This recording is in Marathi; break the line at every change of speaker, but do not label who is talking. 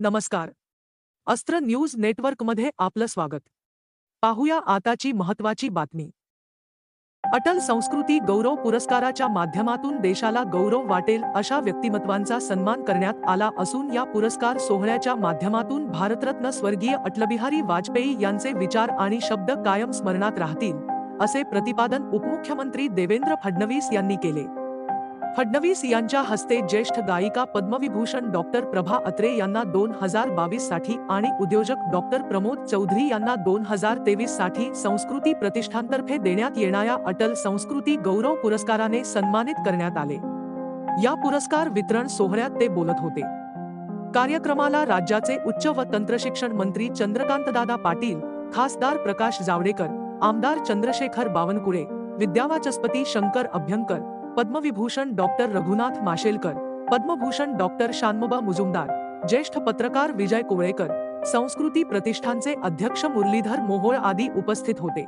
नमस्कार. अस्त्र न्यूज नेटवर्कमध्ये आपलं स्वागत. पाहूया आताची महत्वाची बातमी. अटल संस्कृती गौरव पुरस्काराच्या माध्यमातून देशाला गौरव वाटेल अशा व्यक्तिमत्वांचा सन्मान करण्यात आला असून या पुरस्कार सोहळ्याच्या माध्यमातून भारतरत्न स्वर्गीय अटलबिहारी वाजपेयी यांचे विचार आणि शब्द कायम स्मरणात राहतील असे प्रतिपादन उपमुख्यमंत्री देवेंद्र फडणवीस यांनी केले. फडणवीस यांच्या हस्ते ज्येष्ठ गायिका पद्मविभूषण डॉक्टर प्रभा अत्रे यांना दोन हजार बावीससाठी आणि उद्योजक डॉक्टर प्रमोद चौधरी यांना दोन हजार तेवीससाठी संस्कृती प्रतिष्ठानतर्फे देण्यात येणाऱ्या अटल संस्कृती गौरव पुरस्काराने सन्मानित करण्यात आले. या पुरस्कार वितरण सोहळ्यात ते बोलत होते. कार्यक्रमाला राज्याचे उच्च व तंत्रशिक्षण मंत्री चंद्रकांतदादा पाटील खासदार प्रकाश जावडेकर आमदार चंद्रशेखर बावनकुळे विद्यावाचस्पती शंकर अभ्यंकर पद्मविभूषण डॉक्टर रघुनाथ माशेलकर पद्मभूषण डॉक्टर शानमुबा मुजुमदार ज्येष्ठ पत्रकार विजय कोवळेकर संस्कृती प्रतिष्ठानचे अध्यक्ष मुरलीधर मोहोळ आदी उपस्थित होते.